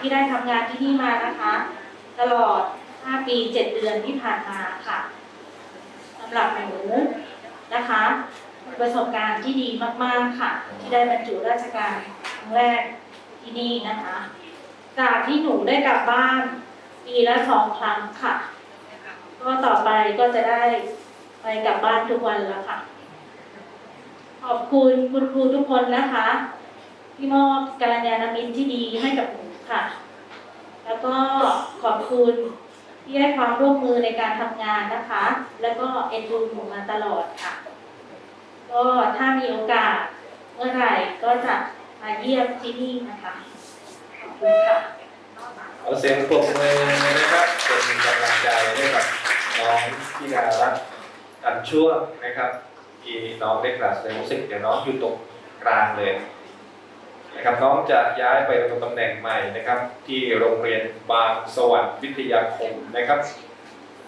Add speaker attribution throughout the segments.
Speaker 1: ที่ได้ทำงานที่นี่มานะคะ ตลอด 5 ปี 7 เดือนที่ผ่านมาค่ะสำหรับหนูนะคะประสบการณ์ที่ดีมาก ๆ ค่ะ ที่ได้บรรจุราชการครั้งแรกที่นี่นะคะ จากที่หนูได้กลับบ้านปีละสองครั้งค่ะ ก็ต่อไปก็จะได้ไปกลับบ้านทุกวันแล้วค่ะ ขอบคุณคุณครูทุกคนนะคะ ที่มอบกัลยาณมิตรที่ดีให้กับหนู ค่ะ แล้วก็ขอบคุณที่ให้ความร่วมมือในการทำงานนะคะ แล้วก็เอ็นดูหนูมาตลอดค่ะ ก็ถ้ามีโอกาสเมื่อไหร่ก็จะมาเยี่ยมที่นี่นะคะ ขอบคุณค่ะ
Speaker 2: เอาเสียงปรบมือนะครับเป็นกำลังใจให้กับน้องที่ดารัตน์กันชั่วนะครับที่น้องได้กล่าวแสดงรู้สึกเดี๋ยวน้องอยู่ตรงกลางเลย นะครับน้องจะย้ายไปตรงตำแหน่งใหม่นะครับ ที่โรงเรียนบางสวรรค์วิทยาคมนะครับ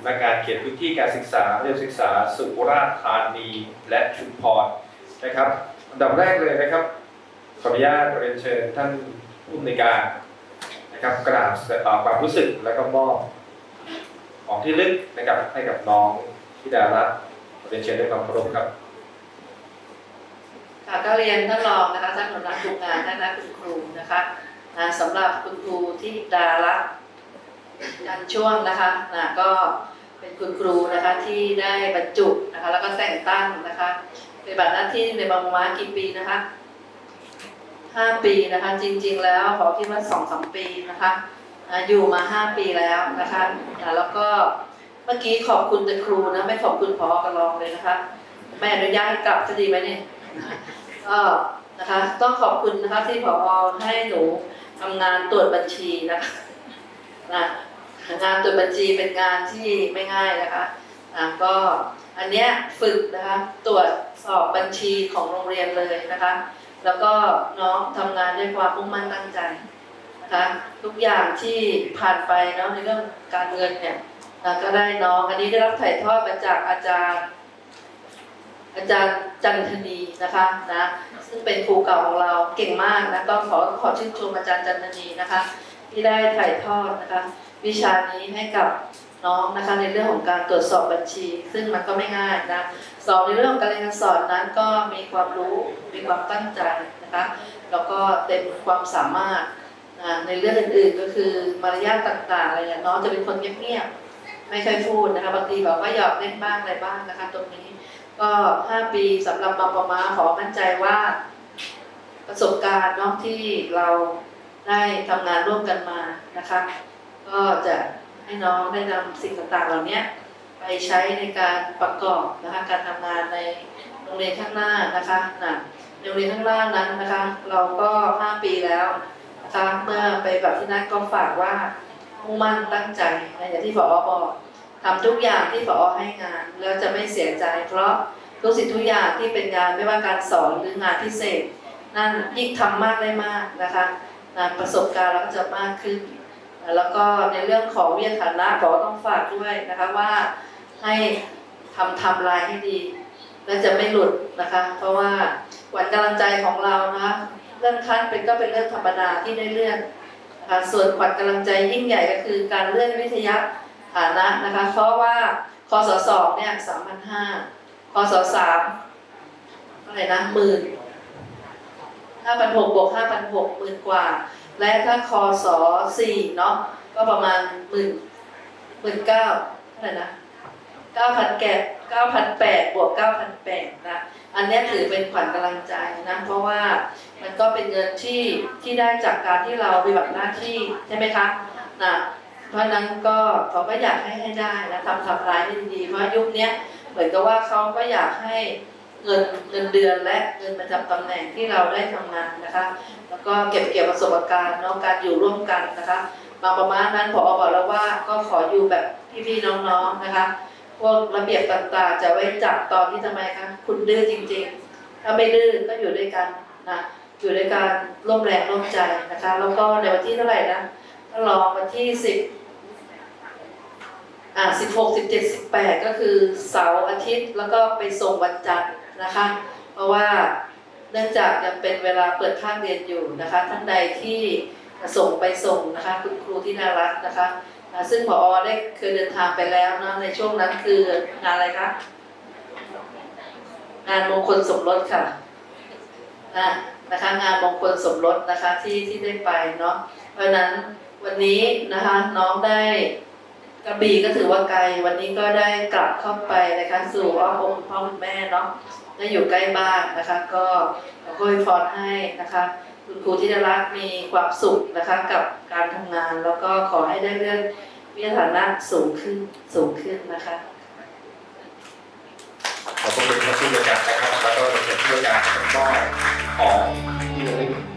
Speaker 2: นักงานเขตพื้นที่การศึกษาเรียนศึกษา สุราษฎร์ธานีและชุมพรนะครับอันดับแรกเลยนะครับขออนุญาตเรียนเชิญท่านผู้อำนวยการนะครับกราบแสดงความรู้สึกและก็มอบของที่ลึกนะครับให้กับน้องธิดารัตน์เรียนเชิญด้วยความเคารพครับ
Speaker 3: ค่ะก็เรียนท่านรองนะคะท่านหัวหน้าทุกงานท่านนะคุณครูนะคะนะสำหรับคุณครูที่ดารักกันช่วงนะคะนะก็เป็นคุณครูนะคะที่ได้บรรจุนะคะแล้วก็แต่งตั้งนะคะปฏิบัติหน้าที่ในบางมากี่ปีนะคะห้าปีนะคะจริง ๆ แล้วขอคิดว่าสองสามปีนะคะอยู่มาห้าปีแล้วนะคะแล้วก็เมื่อกี้ขอบคุณแต่ครูนะไม่ขอบคุณพอกระรองเลยนะคะไม่อนุญาตให้กลับจะดีไหมเนี่ย ก็นะคะต้องขอบคุณนะคะที่ผอให้หนูทำงานตรวจบัญชีนะคะนะงานตรวจบัญชีเป็นงานที่ไม่ง่ายนะคะอะก็อันเนี้ยฝึกนะคะตรวจสอบบัญชีของโรงเรียนเลยนะคะ แล้วก็น้องทำงานด้วยความมุ่งมั่นตั้งใจนะคะทุกอย่างที่ผ่านไปเนาะในเรื่องการเงินเนี่ยนะก็ได้น้องอันนี้ได้รับถ่ายทอดมาจากอาจารย์ อาจารย์จันทนีนะคะนะซึ่งเป็นครูเก่าของเราเก่งมากนะก็ขอขอชื่นชมอาจารย์จันทนีนะคะ ที่ได้ถ่ายทอดนะคะ วิชานี้ให้กับน้องนะคะในเรื่องของการตรวจสอบบัญชี ซึ่งมันก็ไม่ง่ายนะสองในเรื่องของการเรียนการสอนนั้นก็มีความรู้มีความตั้งใจนะคะแล้วก็เต็มความสามารถนะในเรื่องอื่นๆก็คือมารยาทต่างๆอะไรเงี้ยน้องจะเป็นคนเงียบๆไม่เคอยพูดนะคะบางทีแบบว่าหยอกเล่นบ้างอะไรบ้างนะคะตรงนี้ ก็5ปีสำหรับบาประมาขอมั่นใจว่า ประสบการณ์เนาะที่เราได้ทำงานร่วมกันมานะคะ ก็จะให้น้องได้นำสิ่งต่างๆเหล่านี้ไปใช้ในการประกอบนะคะการทำงานในโรงเรียนข้างหน้านะคะนะในโรงเรียนข้างล่างนั้นนะคะ เราก็ 5 ปีแล้วนะคะเมื่อไปแบบที่นั่นก็ฝากว่ามุ่งมั่นตั้งใจนะอย่างที่ผอบอก ทำทุกอย่างที่ผอให้งาน แล้วจะไม่เสียใจ เพราะทุกสิ่งทุกอย่างที่เป็นงานไม่ว่าการสอนหรืองานพิเศษ นั่นยิ่งทำมากได้มากนะคะนะประสบการณ์เราก็จะมากขึ้น แล้วก็ในเรื่องของวิทยาฐานะขอต้องฝากด้วยนะคะว่าให้ทำทำลายให้ดี และจะไม่หลุดนะคะ เพราะว่าหวันกำลังใจของเรานะคะเรื่องขั้นเป็นก็เป็นเรื่องธรรมดาที่ได้เลื่อนนะคะส่วนขวัญกำลังใจยิ่งใหญ่ก็คือการเลื่อนวิทยา ฐานะนะคะเพราะว่าคอสสองเนี่ยสามพันห้าพศสามเท่าไหร่นะหมื่นห้าพันหกบวกห้าพันหกหมื่นกว่า และถ้าคศสี่เนาะก็ประมาณหมื่นหมื่นเก้าเท่าไหร่นะเก้าพันแกเก้าพันแปดบวกเก้าพันแปดนะอันนี้ถือเป็นขวัญกำลังใจนะเพราะว่ามันก็เป็นเงินที่ที่ได้จากการที่เราปฏิบัติหน้าที่ใช่ไหมคะนะ เพราะนั้นก็เขาก็อยากให้ให้ได้นะทำทำรายให้ดีๆเพราะยุคนี้เหมือนกับว่าเขาก็อยากให้เงินเงินเดือนและเงินประจำตำแหน่งที่เราได้ทำงานนะคะ แล้วก็เก็บเกี่ยวประสบการณ์เน้องการอยู่ร่วมกันนะคะบางประมาณนั้นพอบอกแล้วว่าก็ขออยู่แบบพี่ๆน้องๆนะคะพวกระเบียบต่างๆ จะไว้จับตอนที่ทำไมคะคุณดื้อจริงๆ ถ้าไม่ดื้อก็อยู่ด้วยกันนะอยู่ด้วยการร่วมแรงร่วมใจนะคะ แล้วก็ในวันที่เท่าไหร่นะถ้ารองวันที่สิบ อ่าสิบหกสิบเจ็ดสิบแปดก็คือเสาร์อาทิตย์แล้วก็ไปส่งวันจันทร์นะคะ เพราะว่าเนื่องจากยังเป็นเวลาเปิดภาคเรียนอยู่นะคะ ท่านใดที่ส่งไปส่งนะคะคุณครูที่น่ารักนะคะซึ่งพอได้เคยเดินทางไปแล้วนะในช่วงนั้นคืองานอะไรคะงานมงคลสมรสค่ะนะนะคะงานมงคลสมรสนะคะที่ที่ได้ไปเนาะเพราะฉะนั้นวันนี้นะคะน้องได้ กระบี่ก็ถือว่าไกลวันนี้ก็ได้กลับเข้าไปนะคะสู่อ้อมอกคุณพ่อคุณแม่เนาะได้อยู่ใกล้บ้านนะคะ ก็ขออวยพรให้นะคะคุณครูที่ได้รักมีความสุขนะคะกับการทำงาน แล้วก็ขอให้ได้เลื่อนวิทยาฐานะสูงขึ้นสูงขึ้นนะคะ
Speaker 2: ขอบคุณท่านผู้บริการนะครับแล้วก็เป็นผู้บริการแล้วก็ของ